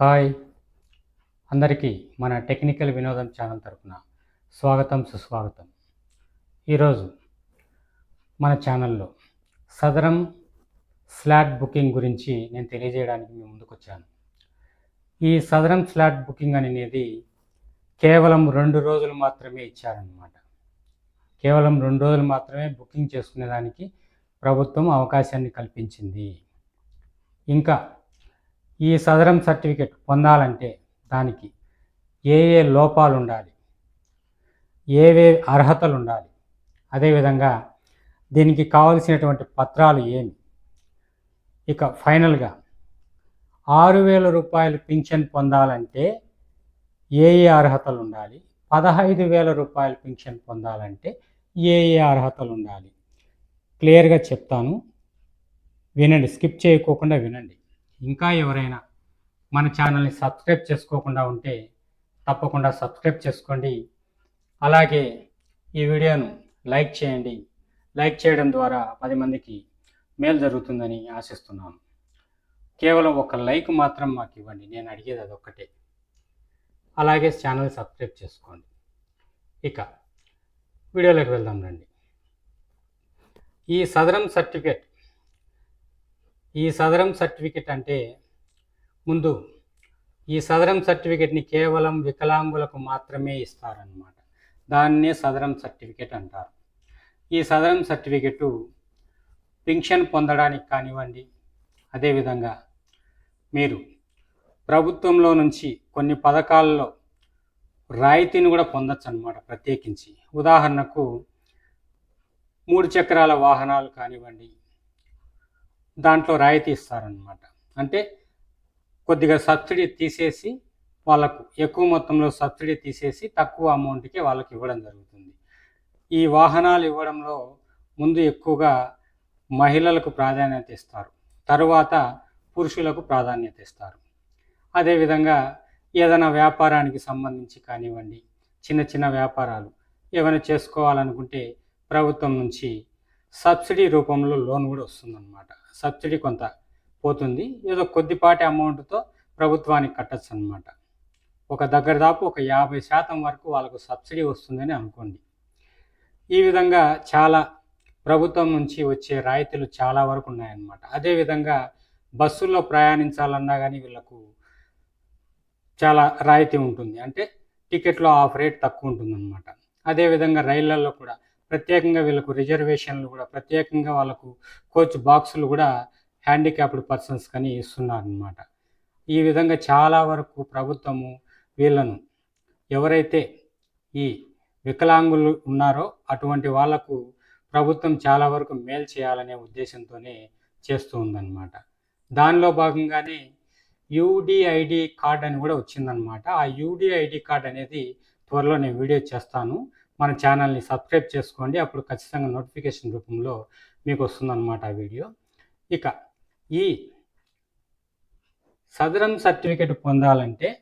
Hi. అందరికీ మన technical వినోదం ఛానల్ తరఫున స్వాగతం సుస్వాగతం. ఈరోజు మన ఛానల్లో సదరం స్లాట్ బుకింగ్ గురించి నేను తెలియజేయడానికి మేము ముందుకు వచ్చాను ఈ సదరం స్లాట్ బుకింగ్ అనేది కేవలం రెండు రోజులు మాత్రమే ఇచ్చారనమాట కేవలం రెండు రోజులు మాత్రమే బుకింగ్ చేసుకునేదానికి ప్రభుత్వం అవకాశాన్ని కల్పించింది. ఇంకా ఈ సదరం సర్టిఫికెట్ పొందాలంటే దానికి ఏ ఏ లోపాలు ఉండాలి ఏవే అర్హతలు ఉండాలి అదేవిధంగా దీనికి కావలసినటువంటి పత్రాలు ఏమి? ఇక ఫైనల్గా ఆరు వేల రూపాయలు పింఛన్ పొందాలంటే ఏ ఏ అర్హతలు ఉండాలి పదహైదు వేల రూపాయలు పింఛన్ పొందాలంటే ఏ ఏ అర్హతలు ఉండాలి క్లియర్గా చెప్తాను. వినండి స్కిప్ చేయకోకుండా వినండి. ఇంకా ఎవరైనా మన ఛానల్ని సబ్స్క్రైబ్ చేసుకోకుండా ఉంటే తప్పకుండా సబ్స్క్రైబ్ చేసుకోండి. అలాగే ఈ వీడియోను లైక్ చేయండి. లైక్ చేయడం ద్వారా పది మందికి మేలు జరుగుతుందని ఆశిస్తున్నాను. కేవలం ఒక లైక్ మాత్రం మాకు ఇవ్వండి. నేను అడిగేది అదొక్కటే. అలాగే ఛానల్ సబ్స్క్రైబ్ చేసుకోండి. ఇక వీడియోలోకి వెళ్దాం రండి. ఈ సదరం సర్టిఫికెట్ ఈ సదరం సర్టిఫికెట్ అంటే ముందు ఈ సదరం సర్టిఫికెట్ని కేవలం వికలాంగులకు మాత్రమే ఇస్తారనమాట దాన్నే సదరం సర్టిఫికెట్ అంటారు. ఈ సదరం సర్టిఫికెట్ పింఛన్ పొందడానికి కానివ్వండి అదేవిధంగా మీరు ప్రభుత్వంలో నుంచి కొన్ని పథకాల్లో రాయితీని కూడా పొందొచ్చు అనమాట ప్రత్యేకించి. ఉదాహరణకు మూడు చక్రాల వాహనాలు కానివ్వండి దాంట్లో రాయితీ ఇస్తారనమాట అంటే కొద్దిగా సబ్సిడీ తీసేసి వాళ్ళకు ఎక్కువ మొత్తంలో సబ్సిడీ తీసేసి తక్కువ అమౌంట్కి వాళ్ళకి ఇవ్వడం జరుగుతుంది. ఈ వాహనాలు ఇవ్వడంలో ముందు ఎక్కువగా మహిళలకు ప్రాధాన్యత ఇస్తారు. తరువాత పురుషులకు ప్రాధాన్యత ఇస్తారు. అదేవిధంగా ఏదైనా వ్యాపారానికి సంబంధించి కానివ్వండి చిన్న చిన్న వ్యాపారాలు ఏమైనా చేసుకోవాలనుకుంటే ప్రభుత్వం నుంచి సబ్సిడీ రూపంలో లోన్ కూడా వస్తుందన్నమాట. సబ్సిడీ కొంత పోతుంది. ఏదో కొద్దిపాటి అమౌంట్తో ప్రభుత్వానికి కట్టచ్చు అనమాట ఒక దగ్గర దాపు ఒక యాభై శాతం వరకు వాళ్ళకు సబ్సిడీ వస్తుందని అనుకోండి. ఈ విధంగా చాలా ప్రభుత్వం నుంచి వచ్చే రాయితీలు చాలా వరకు ఉన్నాయన్నమాట. అదేవిధంగా బస్సుల్లో ప్రయాణించాలన్నా కానీ వీళ్ళకు చాలా రాయితీ ఉంటుంది. అంటే టికెట్లో ఆఫ్ రేట్ తక్కువ ఉంటుందన్నమాట. అదేవిధంగా రైళ్ళలో కూడా ప్రత్యేకంగా వీళ్ళకు రిజర్వేషన్లు కూడా ప్రత్యేకంగా వాళ్ళకు కోచ్ బాక్సులు కూడా హ్యాండిక్యాప్డ్ పర్సన్స్ కానీ ఇస్తున్నారనమాట ఈ విధంగా చాలా వరకు ప్రభుత్వము వీళ్ళను ఎవరైతే ఈ వికలాంగులు ఉన్నారో అటువంటి వాళ్ళకు ప్రభుత్వం చాలా వరకు మేలు చేయాలనే ఉద్దేశంతోనే చేస్తూ ఉందన్నమాట. దానిలో భాగంగానే యూడిఐడి కార్డ్ అని కూడా వచ్చిందనమాట ఆ యూడిఐడి కార్డ్ అనేది త్వరలో నేను వీడియో చేస్తాను. మన ఛానల్ని సబ్స్క్రైబ్ చేసుకోండి. అప్పుడు ఖచ్చితంగా నోటిఫికేషన్ రూపంలో మీకు వస్తుందన్నమాట ఆ వీడియో. ఇక ఈ సదరం సర్టిఫికేట్ పొందాలంటే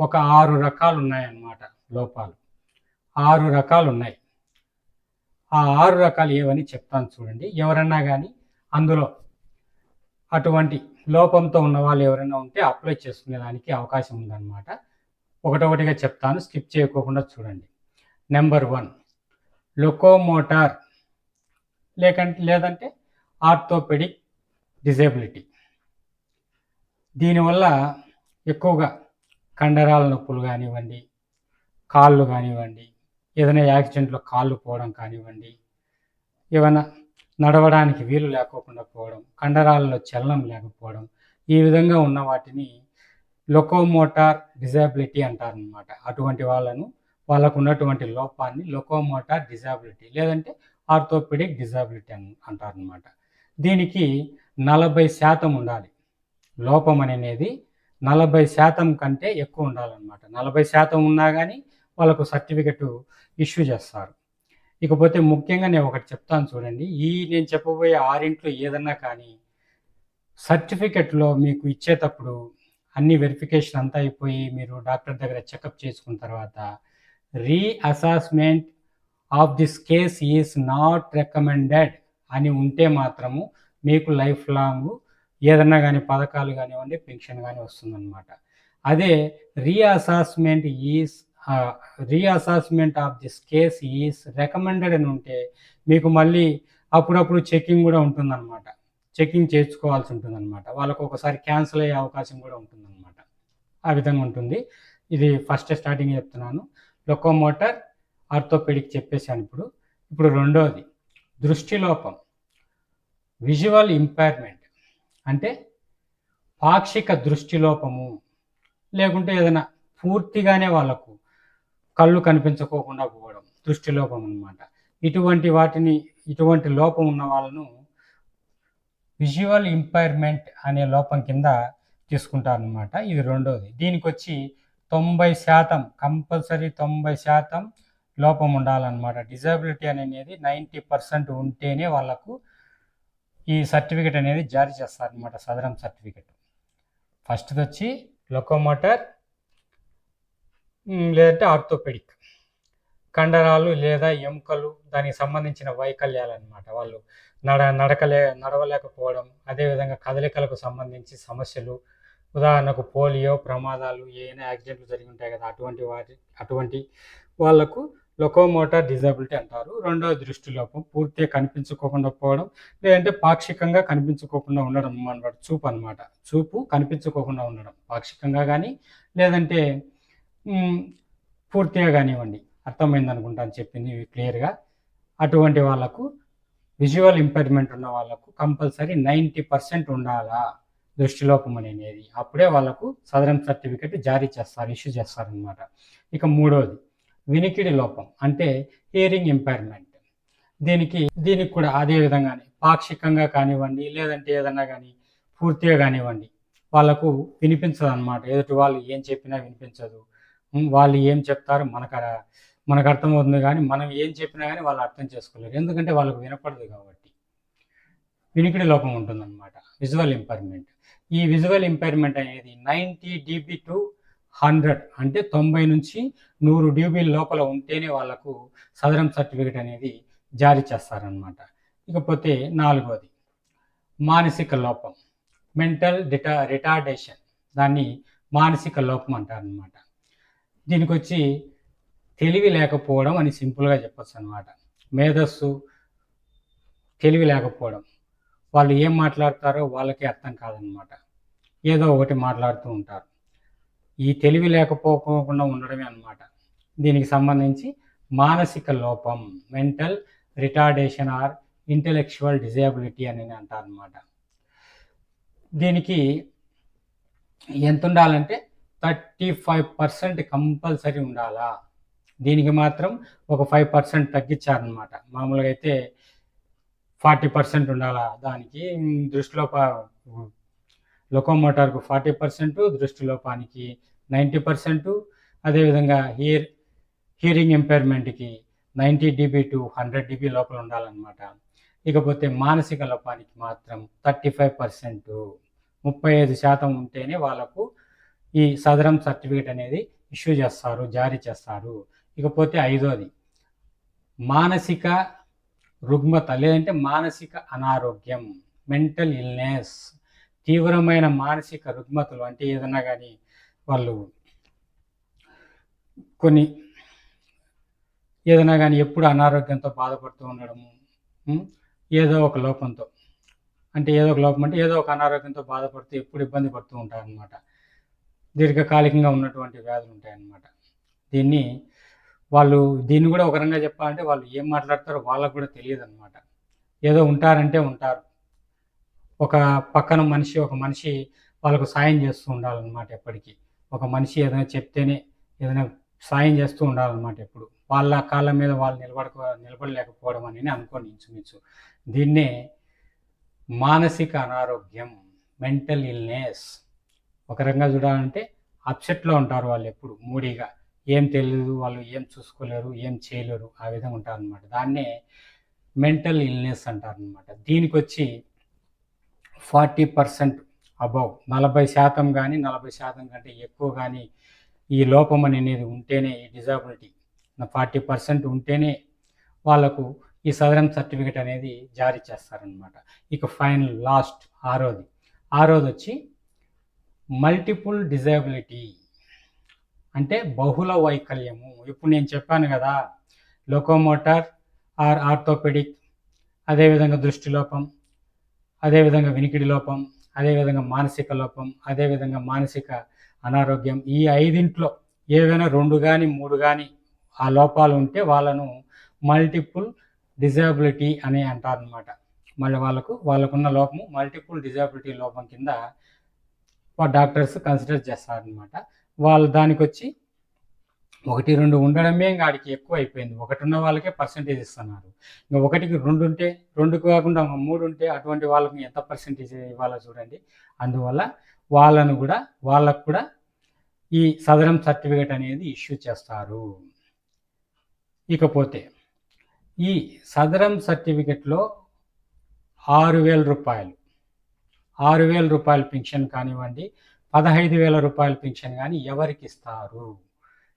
ఒక ఆరు రకాలు ఉన్నాయన్నమాట లోపాలు. ఆరు రకాలు ఉన్నాయి. ఆ ఆరు రకాలు ఏవని చెప్తాను చూడండి. ఎవరన్నా కానీ అందులో అటువంటి లోపంతో ఉన్న వాళ్ళు ఎవరైనా ఉంటే అప్లై చేసుకునేదానికి అవకాశం ఉందన్నమాట. ఒకటొకటిగా చెప్తాను. స్కిప్ చేయకోకుండా చూడండి. Number one. లొకోమోటార్ లేకంటే లేదంటే ఆర్థోపెడిక్ డిజేబిలిటీ. దీనివల్ల ఎక్కువగా కండరాల నొప్పులు కానివ్వండి కాళ్ళు కానివ్వండి ఏదైనా యాక్సిడెంట్లో కాళ్ళు పోవడం కానివ్వండి ఏమైనా నడవడానికి వీలు లేకోకుండా పోవడం కండరాలలో చలనం లేకపోవడం ఈ విధంగా ఉన్న వాటిని లొకోమోటార్ డిజాబిలిటీ అంటారనమాట అటువంటి వాళ్ళను వాళ్ళకు ఉన్నటువంటి లోపాన్ని లోకోమోటార్ డిజాబిలిటీ లేదంటే ఆర్థోపెడిక్ డిజాబిలిటీ అని అంటారనమాట దీనికి నలభై శాతం ఉండాలి. లోపం అనేది నలభై శాతం కంటే ఎక్కువ ఉండాలన్నమాట. నలభై శాతం ఉన్నా కానీ వాళ్ళకు సర్టిఫికెట్ ఇష్యూ చేస్తారు. ఇకపోతే ముఖ్యంగా నేను ఒకటి చెప్తాను చూడండి. ఈ నేను చెప్పబోయే ఆరింట్లో ఏదన్నా కానీ సర్టిఫికెట్లో మీకు ఇచ్చేటప్పుడు అన్ని వెరిఫికేషన్ అంతా అయిపోయి మీరు డాక్టర్ దగ్గర చెకప్ చేసుకున్న తర్వాత reassessment of this case is not recommended అని ఉంటే మాత్రము మీకు లైఫ్ లాంగ్ ఏదన్నా కానీ పథకాలు కానివ్వండి పెన్షన్ కానీ వస్తుందన్నమాట. అదే reassessment is reassessment of this case is recommended అని ఉంటే మీకు మళ్ళీ అప్పుడప్పుడు చెకింగ్ కూడా ఉంటుందన్నమాట. చెకింగ్ చేర్చుకోవాల్సి ఉంటుందన్నమాట. వాళ్ళకు ఒకసారి క్యాన్సిల్ అయ్యే అవకాశం కూడా ఉంటుందన్నమాట. ఆ విధంగా ఉంటుంది. ఇది ఫస్ట్ స్టార్టింగ్ చెప్తున్నాను. లొకోమోటర్ ఆర్థోపెడిక్ చెప్పేశాను ఇప్పుడు. ఇప్పుడు రెండోది దృష్టిలోపం విజువల్ ఇంపైర్మెంట్ అంటే పాక్షిక దృష్టిలోపము లేకుంటే ఏదైనా పూర్తిగానే వాళ్ళకు కళ్ళు కనిపించకోకుండా పోవడం దృష్టిలోపం అనమాట ఇటువంటి వాటిని ఇటువంటి లోపం ఉన్న వాళ్ళను విజువల్ ఇంపైర్మెంట్ అనే లోపం కింద తీసుకుంటారనమాట ఇది రెండోది. దీనికి వచ్చి తొంభై శాతం కంపల్సరీ తొంభై శాతం లోపం ఉండాలన్నమాట. డిజబిలిటీ అనేది నైంటీ పర్సెంట్ ఉంటేనే వాళ్ళకు ఈ సర్టిఫికెట్ అనేది జారీ చేస్తారనమాట సదరం సర్టిఫికెట్. ఫస్ట్ది వచ్చి లొకోమోటర్ లేదంటే ఆర్థోపెడిక్. కండరాలు లేదా ఎముకలు దానికి సంబంధించిన వైకల్యాలు అనమాట వాళ్ళు నడ నడకలే నడవలేకపోవడం అదేవిధంగా కదలికలకు సంబంధించి సమస్యలు ఉదాహరణకు పోలియో ప్రమాదాలు ఏమైనా యాక్సిడెంట్లు జరిగి ఉంటాయి కదా అటువంటి వాటి అటువంటి వాళ్ళకు లొకోమోటార్ డిజబిలిటీ అంటారు. రెండవ దృష్టి లోపం పూర్తిగా కనిపించుకోకుండా పోవడం లేదంటే పాక్షికంగా కనిపించుకోకుండా ఉండడం అనమాట చూపు అనమాట చూపు కనిపించుకోకుండా ఉండడం పాక్షికంగా కానీ లేదంటే పూర్తిగా కానివ్వండి అర్థమైంది అనుకుంటాను చెప్పింది క్లియర్గా అటువంటి వాళ్ళకు విజువల్ ఇంపైర్మెంట్ ఉన్న వాళ్ళకు కంపల్సరీ నైంటీ పర్సెంట్ ఉండాలా? దృష్టిలోపం అనేది అప్పుడే వాళ్ళకు సదరం సర్టిఫికెట్ జారీ చేస్తారు ఇష్యూ చేస్తారనమాట ఇక మూడవది వినికిడి లోపం అంటే హియరింగ్ ఇంపైర్మెంట్. దీనికి దీనికి కూడా అదే విధంగానే పాక్షికంగా కానివ్వండి లేదంటే ఏదన్నా కానీ పూర్తిగా కానివ్వండి వాళ్ళకు వినిపించదు అనమాట ఎదుటి వాళ్ళు ఏం చెప్పినా వినిపించదు. వాళ్ళు ఏం చెప్తారు మనకు మనకు అర్థమవుతుంది కానీ మనం ఏం చెప్పినా కానీ వాళ్ళు అర్థం చేసుకోలేరు. ఎందుకంటే వాళ్ళకు వినపడదు కాబట్టి. వినికిడి లోపం ఉంటుందన్నమాట. Visual impairment. ఈ విజువల్ ఇంపైర్మెంట్ అనేది నైంటీ డీబీ టు హండ్రెడ్ అంటే తొంభై నుంచి నూరు డీబీ లోపల ఉంటేనే వాళ్ళకు సదరం సర్టిఫికేట్ అనేది జారీ చేస్తారనమాట ఇకపోతే నాలుగోది మానసిక లోపం మెంటల్ డిటా రిటార్డేషన్ దాన్ని మానసిక లోపం అంటారనమాట దీనికి వచ్చి తెలివి లేకపోవడం అని సింపుల్గా చెప్పచ్చు అనమాట మేధస్సు తెలివి లేకపోవడం. వాళ్ళు ఏం మాట్లాడతారో వాళ్ళకి అర్థం కాదనమాట. ఏదో ఒకటి మాట్లాడుతూ ఉంటారు. ఈ తెలివి లేకపోకుండా ఉండడమే అన్నమాట దీనికి సంబంధించి మానసిక లోపం mental retardation or intellectual disability అని అంటారు అనమాట. దీనికి ఎంత ఉండాలంటే థర్టీ ఫైవ్ పర్సెంట్ కంపల్సరీ ఉండాలా? దీనికి మాత్రం ఒక ఫైవ్ పర్సెంట్ తగ్గించారనమాట. మామూలుగా అయితే ఫార్టీ పర్సెంట్ ఉండాలి దానికి? ఉమ్, దృష్టిలోప లొకోమోటార్కు ఫార్టీ పర్సెంట్ దృష్టిలోపానికి నైంటీ పర్సెంట్. అదేవిధంగా hear hearing ఎంపైర్మెంట్కి ninety dB to hundred dB లోపల ఉండాలన్నమాట. ఇకపోతే మానసిక లోపానికి మాత్రం థర్టీ ఫైవ్ పర్సెంట్. ముప్పై ఐదు శాతం ఉంటేనే వాళ్ళకు ఈ సదరం సర్టిఫికేట్ అనేది ఇష్యూ చేస్తారు జారీ చేస్తారు. ఇకపోతే ఐదోది మానసిక రుగ్మత లేదంటే మానసిక అనారోగ్యం మెంటల్ ఇల్నెస్ తీవ్రమైన మానసిక రుగ్మతలు అంటే ఏదన్నా కానీ వాళ్ళు కొన్ని ఏదైనా కానీ ఎప్పుడు అనారోగ్యంతో బాధపడుతూ ఉండడము ఏదో ఒక లోపంతో. అంటే ఏదో ఒక లోపం అంటే ఏదో ఒక అనారోగ్యంతో బాధపడుతూ ఎప్పుడు ఇబ్బంది పడుతూ ఉంటారనమాట దీర్ఘకాలికంగా ఉన్నటువంటి వ్యాధులు ఉంటాయన్నమాట. దీన్ని వాళ్ళు దీన్ని కూడా ఒక రకంగా చెప్పాలంటే వాళ్ళు ఏం మాట్లాడతారో వాళ్ళకు కూడా తెలియదు అనమాట ఏదో ఉంటారంటే ఉంటారు. ఒక పక్కన మనిషి ఒక మనిషి వాళ్ళకు సాయం చేస్తూ ఉండాలన్నమాట ఎప్పటికీ. ఒక మనిషి ఏదైనా చెప్తేనే ఏదైనా సాయం చేస్తూ ఉండాలన్నమాట ఎప్పుడు. వాళ్ళ కాళ్ళ మీద వాళ్ళు నిలబడక నిలబడలేకపోవడం అని అనుకోండి ఇంచుమించు. దీన్నే మానసిక అనారోగ్యం మెంటల్ ఇల్నెస్. ఒక రకంగా చూడాలంటే అప్సెట్లో ఉంటారు వాళ్ళు ఎప్పుడు మూడీగా. ఏం తెలియదు వాళ్ళు ఏం చూసుకోలేరు ఏం చేయలేరు ఆ విధంగా ఉంటారనమాట దాన్నే మెంటల్ ఇల్నెస్ అంటారనమాట దీనికి వచ్చి ఫార్టీ పర్సెంట్ అబౌవ్ నలభై శాతం కానీ నలభై శాతం కంటే ఎక్కువ కానీ ఈ లోపం అనేది ఉంటేనే ఈ డిజాబిలిటీ ఫార్టీ పర్సెంట్ ఉంటేనే వాళ్ళకు ఈ సదరం సర్టిఫికేట్ అనేది జారీ చేస్తారనమాట ఇక ఫైనల్ లాస్ట్ ఆరోది. ఆరోది వచ్చి మల్టిపుల్ డిజేబిలిటీ. అంటే బహుళ వైకల్యము. ఇప్పుడు నేను చెప్పాను కదా లోకోమోటార్ ఆర్ ఆర్థోపెడిక్ అదేవిధంగా దృష్టి లోపం అదేవిధంగా వినికిడి లోపం అదేవిధంగా మానసిక లోపం అదేవిధంగా మానసిక అనారోగ్యం. ఈ ఐదింట్లో ఏవైనా రెండు కానీ మూడు కానీ ఆ లోపాలు ఉంటే వాళ్ళను మల్టిపుల్ డిజాబిలిటీ అని అంటారనమాట మళ్ళీ వాళ్ళకు వాళ్ళకున్న లోపము మల్టిపుల్ డిజాబిలిటీ లోపం కింద డాక్టర్స్ కన్సిడర్ చేస్తారనమాట వాళ్ళు దానికి వచ్చి ఒకటి రెండు ఉండడమే గాడికి ఎక్కువ అయిపోయింది ఒకటి ఉన్న వాళ్ళకే పర్సంటేజ్ ఇస్తున్నారు. ఇంకా ఒకటికి రెండు ఉంటే రెండు కాకుండా మూడు ఉంటే అటువంటి వాళ్ళకి ఎంత పర్సంటేజ్ ఇవ్వాలో చూడండి. అందువల్ల వాళ్ళను కూడా వాళ్ళకు కూడా ఈ సదరం సర్టిఫికేట్ అనేది ఇష్యూ చేస్తారు. ఇకపోతే ఈ సదరం సర్టిఫికెట్లో ఆరు వేల రూపాయలు ఆరు వేల రూపాయల పింఛన్ కానివ్వండి పదహైదు వేల రూపాయల పింఛన్ కానీ ఎవరికి ఇస్తారు?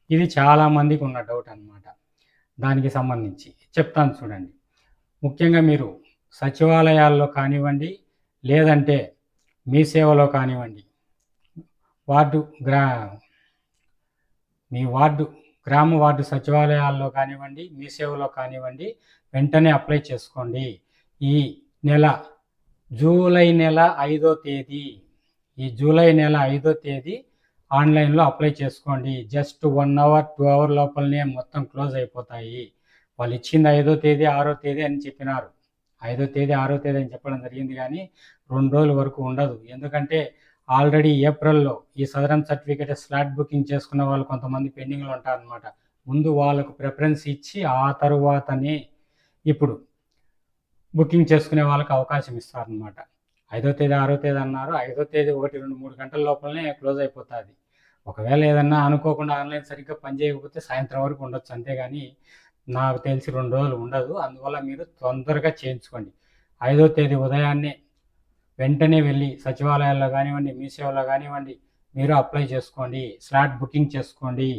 ఇది చాలామందికి ఉన్న డౌట్ అనమాట దానికి సంబంధించి చెప్తాను చూడండి. ముఖ్యంగా మీరు సచివాలయాల్లో కానివ్వండి లేదంటే మీ సేవలో కానివ్వండి వార్డు గ్రా మీ వార్డు గ్రామ వార్డు సచివాలయాల్లో కానివ్వండి మీ సేవలో కానివ్వండి వెంటనే అప్లై చేసుకోండి. ఈ నెల జూలై నెల ఐదో తేదీ. ఈ జూలై నెల ఐదో తేదీ ఆన్లైన్లో అప్లై చేసుకోండి. Just one hour two hour లోపలనే మొత్తం క్లోజ్ అయిపోతాయి. వాళ్ళు ఇచ్చింది ఐదో తేదీ ఆరో తేదీ అని చెప్పినారు. ఐదో తేదీ ఆరో తేదీ అని చెప్పడం జరిగింది కానీ రెండు రోజుల వరకు ఉండదు. ఎందుకంటే ఆల్రెడీ ఏప్రిల్లో ఈ సదరం సర్టిఫికేట్ స్లాట్ బుకింగ్ చేసుకున్న వాళ్ళు కొంతమంది పెండింగ్లో ఉంటారనమాట ముందు వాళ్ళకు ప్రిఫరెన్స్ ఇచ్చి ఆ తరువాతనే ఇప్పుడు బుకింగ్ చేసుకునే వాళ్ళకి అవకాశం ఇస్తారనమాట ఐదో తేదీ ఆరో తేదీ అన్నారు. ఐదో తేదీ ఒకటి రెండు మూడు గంటల లోపలనే క్లోజ్ అయిపోతుంది. ఒకవేళ ఏదన్నా అనుకోకుండా ఆన్లైన్ సరిగ్గా పనిచేయకపోతే సాయంత్రం వరకు ఉండొచ్చు అంతేగాని నాకు తెలిసి రెండు రోజులు ఉండదు. అందువల్ల మీరు తొందరగా చేయించుకోండి. ఐదో తేదీ ఉదయాన్నే వెంటనే వెళ్ళి సచివాలయాల్లో కానివ్వండి మీ సేవలో కానివ్వండి మీరు అప్లై చేసుకోండి. స్లాట్ బుకింగ్ చేసుకోండి.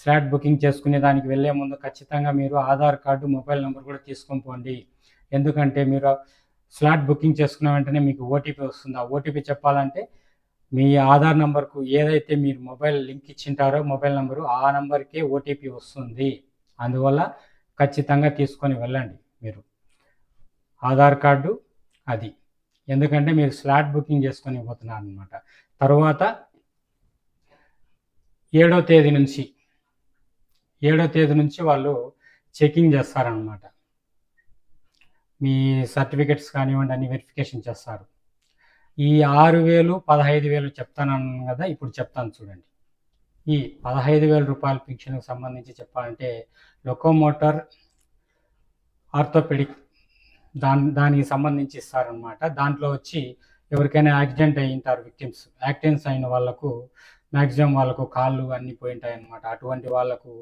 స్లాట్ బుకింగ్ చేసుకునే దానికి వెళ్ళే ముందు ఖచ్చితంగా మీరు ఆధార్ కార్డు మొబైల్ నెంబర్ కూడా తీసుకొని పోండి. ఎందుకంటే మీరు స్లాట్ బుకింగ్ చేసుకున్న వెంటనే మీకు ఓటీపీ వస్తుంది. ఆ ఓటీపీ చెప్పాలంటే మీ ఆధార్ నెంబర్కు ఏదైతే మీరు మొబైల్ లింక్ ఇచ్చింటారో మొబైల్ నెంబరు ఆ నెంబర్కే ఓటీపీ వస్తుంది. అందువల్ల ఖచ్చితంగా తీసుకొని వెళ్ళండి మీరు. ఆధార్ కార్డు అది. ఎందుకంటే మీరు స్లాట్ బుకింగ్ చేసుకొని పోతున్నారు అనమాట తర్వాత ఏడో తేదీ నుంచి ఏడో తేదీ నుంచి వాళ్ళు చెకింగ్ చేస్తారనమాట మీ సర్టిఫికెట్స్ కానివ్వండి అన్ని వెరిఫికేషన్ చేస్తారు. ఈ ఆరు వేలు పదహైదు వేలు చెప్తానన్నాను కదా ఇప్పుడు చెప్తాను చూడండి. ఈ పదహైదు వేల రూపాయల పింఛన్కి సంబంధించి చెప్పాలంటే లొకోమోటర్ ఆర్థోపెడిక్ దాని దానికి సంబంధించి ఇస్తారనమాట దాంట్లో వచ్చి ఎవరికైనా యాక్సిడెంట్ అయి ఉంటారు విక్టిమ్స్ యాక్సిడెంట్స్ అయిన వాళ్ళకు మ్యాక్సిమం వాళ్ళకు కాళ్ళు అన్నీ పోయింటాయి అనమాట అటువంటి వాళ్ళకు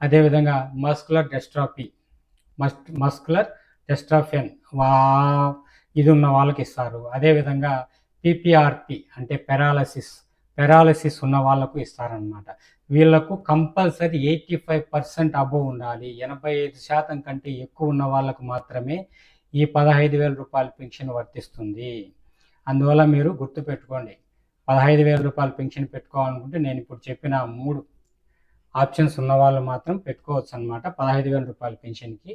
అదేవిధంగా మస్కులర్ డెస్ట్రాపీ మస్ మస్కులర్ ఎస్ట్రాఫెన్ వా ఇది ఉన్న వాళ్ళకి ఇస్తారు అదేవిధంగా పిపిఆర్పి అంటే పెరాలసిస్. పెరాలసిస్ ఉన్న వాళ్ళకు ఇస్తారనమాట వీళ్ళకు compulsory eighty five percent above ఉండాలి. ఎనభై ఐదు శాతం కంటే ఎక్కువ ఉన్న వాళ్ళకు మాత్రమే ఈ పదహైదు వేల రూపాయల పెన్షన్ వర్తిస్తుంది. అందువల్ల మీరు గుర్తుపెట్టుకోండి. పదహైదు వేల రూపాయల పెన్షన్ పెట్టుకోవాలనుకుంటే నేను ఇప్పుడు చెప్పిన మూడు ఆప్షన్స్ ఉన్న వాళ్ళు మాత్రం పెట్టుకోవచ్చు అనమాట పదహైదు వేల రూపాయల పెన్షన్కి.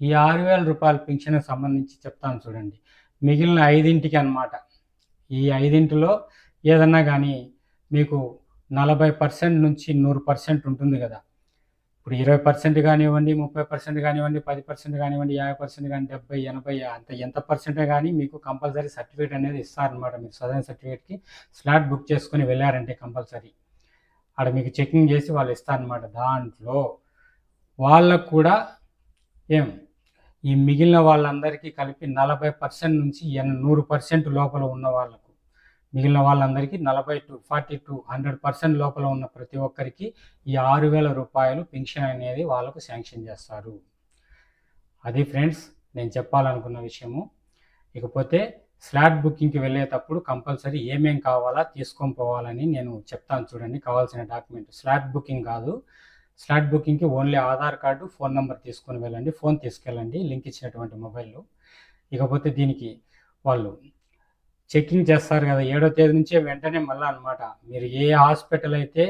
ఈ ఆరు వేల రూపాయల పెన్షన్కి సంబంధించి చెప్తాను చూడండి. మిగిలిన ఐదింటికి అనమాట ఈ ఐదింటిలో ఏదన్నా కానీ మీకు నలభై పర్సెంట్ నుంచి నూరు పర్సెంట్ ఉంటుంది కదా. ఇప్పుడు ఇరవై పర్సెంట్ కానివ్వండి ముప్పై పర్సెంట్ కానివ్వండి పది పర్సెంట్ కానివ్వండి యాభై పర్సెంట్ కానీ డెబ్బై ఎనభై అంత ఎంత పర్సెంటే కానీ మీకు కంపల్సరీ సర్టిఫికేట్ అనేది ఇస్తారనమాట మీరు సదరన్ సర్టిఫికేట్కి. స్లాట్ బుక్ చేసుకొని వెళ్ళారంటే కంపల్సరీ. అక్కడ మీకు చెకింగ్ చేసి వాళ్ళు ఇస్తారనమాట దాంట్లో. వాళ్ళకు కూడా ఏం? ఈ మిగిలిన వాళ్ళందరికీ కలిపి నలభై పర్సెంట్ నుంచి ఎన్ నూరు పర్సెంట్ లోపల ఉన్న వాళ్ళకు. మిగిలిన వాళ్ళందరికీ నలభై to forty to hundred percent లోపల ఉన్న ప్రతి ఒక్కరికి ఈ ఆరు వేల రూపాయలు పెన్షన్ అనేది వాళ్ళకు శాంక్షన్ చేస్తారు. అది ఫ్రెండ్స్ నేను చెప్పాలనుకున్న విషయము. ఇకపోతే స్లాట్ బుకింగ్కి వెళ్ళేటప్పుడు కంపల్సరీ ఏమేం కావాలా తీసుకొని పోవాలని నేను చెప్తాను చూడండి. కావాల్సిన డాక్యుమెంట్. స్లాట్ బుకింగ్ కాదు. Slot బుకింగ్కి only Aadhaar card phone number తీసుకొని వెళ్ళండి ఫోన్ తీసుకెళ్ళండి లింక్ ఇచ్చినటువంటి మొబైల్ ఇకపోతే దీనికి వాళ్ళు చెకింగ్ చేస్తారు కదా ఏడో తేదీ నుంచే వెంటనే మళ్ళీ అనమాట మీరు ఏ హాస్పిటల్ అయితే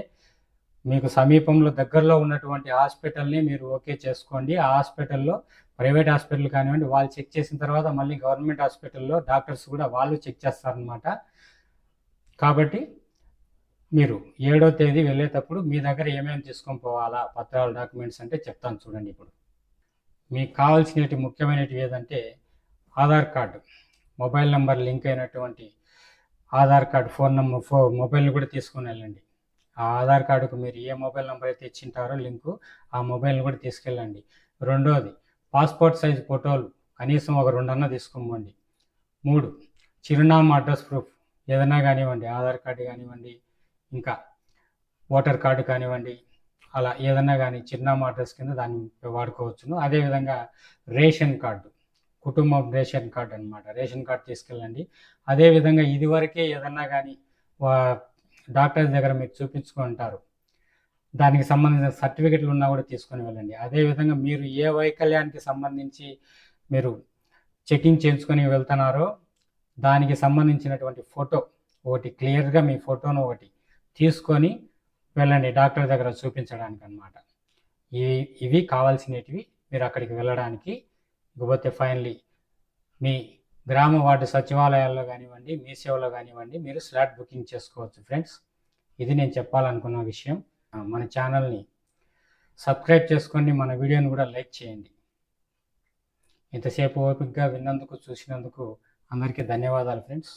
మీకు సమీపంలో దగ్గరలో ఉన్నటువంటి హాస్పిటల్ని మీరు ఓకే చేసుకోండి. ఆ హాస్పిటల్లో ప్రైవేట్ హాస్పిటల్ కానివ్వండి వాళ్ళు చెక్ చేసిన తర్వాత మళ్ళీ గవర్నమెంట్ హాస్పిటల్లో డాక్టర్స్ కూడా వాళ్ళు చెక్ చేస్తారనమాట కాబట్టి మీరు ఏడో తేదీ వెళ్ళేటప్పుడు మీ దగ్గర ఏమేమి తీసుకొని పోవాలా పత్రాలు డాక్యుమెంట్స్ అంటే చెప్తాను చూడండి ఇప్పుడు. మీకు కావాల్సినవి ముఖ్యమైనవి ఏదంటే Aadhaar card mobile number link అయినటువంటి ఆధార్ కార్డు ఫోన్ నెంబర్ ఫో మొబైల్ని కూడా తీసుకుని వెళ్ళండి. ఆ ఆధార్ కార్డుకు మీరు ఏ మొబైల్ నెంబర్ అయితే ఇచ్చింటారో లింకు ఆ మొబైల్ని కూడా తీసుకెళ్ళండి. రెండోది పాస్పోర్ట్ సైజ్ ఫోటోలు కనీసం ఒక రెండన్నా తీసుకోమండి. మూడు చిరునామా అడ్రస్ ప్రూఫ్ ఏదైనా కానివ్వండి ఆధార్ కార్డు కానివ్వండి ఇంకా ఓటర్ కార్డు కానివ్వండి అలా ఏదన్నా కానీ చిరునామా అడ్రస్ కింద దాన్ని వాడుకోవచ్చును. అదేవిధంగా రేషన్ కార్డు కుటుంబం రేషన్ కార్డు అనమాట రేషన్ కార్డు తీసుకెళ్ళండి. అదేవిధంగా ఇదివరకే ఏదన్నా కానీ డాక్టర్ దగ్గర మీరు చూపించుకుంటారు దానికి సంబంధించిన సర్టిఫికెట్లు ఉన్నా కూడా తీసుకొని వెళ్ళండి. అదేవిధంగా మీరు ఏ వైకల్యానికి సంబంధించి మీరు చెకింగ్ చేయించుకొని వెళ్తున్నారో దానికి సంబంధించినటువంటి ఫోటో ఒకటి క్లియర్గా మీ ఫోటోను ఒకటి తీసుకొని వెళ్ళండి డాక్టర్ దగ్గర చూపించడానికి అనమాట ఇవి ఇవి కావాల్సినవి మీరు అక్కడికి వెళ్ళడానికి ఇకపోతే ఫైనలీ మీ గ్రామ వార్డు సచివాలయాల్లో కానివ్వండి మీ సేవలో కానివ్వండి మీరు స్లాట్ బుకింగ్ చేసుకోవచ్చు ఫ్రెండ్స్. ఇది నేను చెప్పాలనుకున్న విషయం. మన ఛానల్ని సబ్స్క్రైబ్ చేసుకోండి మన వీడియోని కూడా లైక్ చేయండి. ఇంతసేపు ఓపికగా విన్నందుకు చూసినందుకు అందరికీ ధన్యవాదాలు ఫ్రెండ్స్.